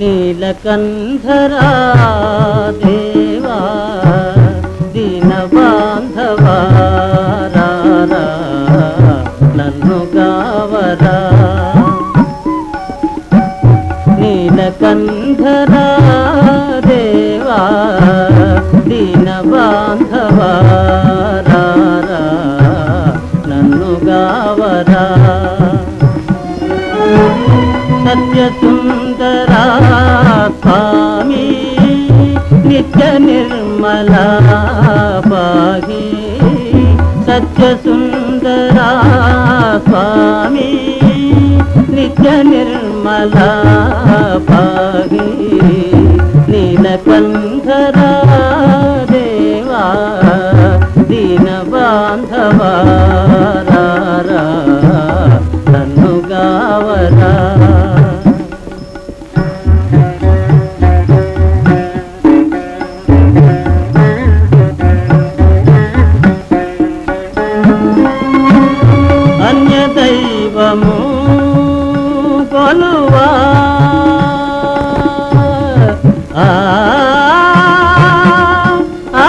నీలకంధరా దేవా దీన బాంధవా నన్ను గావరా. నీలకంధరా దేవా దీన సత్యసుందరా స్వామి నిత్య నిర్మలా పాహి సత్యసుందరా స్వామి నిత్య నిర్మలా పాహి నీలకంధరా దైవము కొలువా. ఆ, ఆ,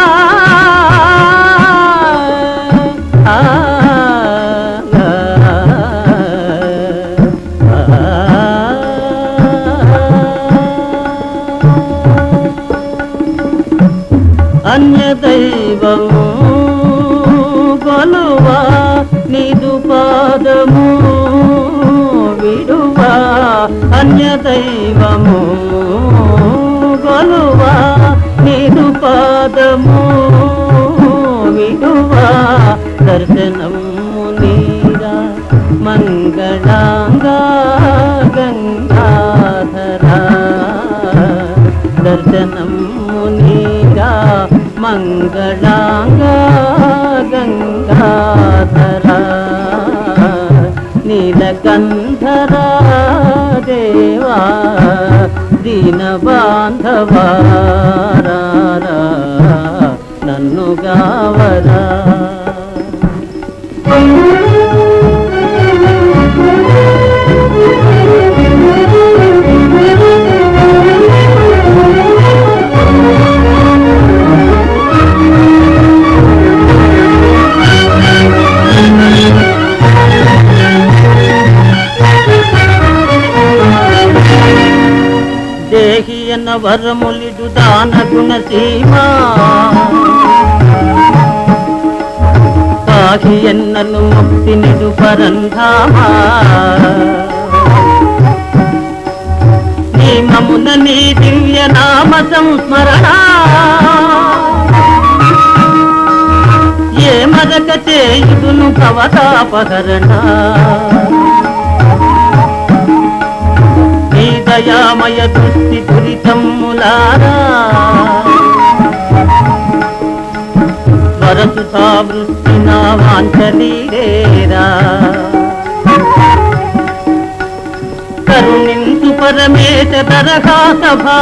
దైవము కొలువా నిదు పాదము విడువా దర్శనము నీరా మంగళాంగా గంగాధరా. దర్శనము నీరా మంగళాంగా గంగాధరా. నీలకంధరా దేవా దీన బాంధవారా నన్ను గావరా. వరములిడు దాన గుణ సీమా. ఎన్నను ముక్తి నిడు పరంధామా. నియమమున నీ దివ్య నామ సంస్మరణ. ఏ మరక చేయుదును భవతాపహరణ దయామయ దృష్టి దురితమ్ములారా వరసు వృష్టి నా వాంఛలీరేరా కరుణించు పరమేశ తరహా సభా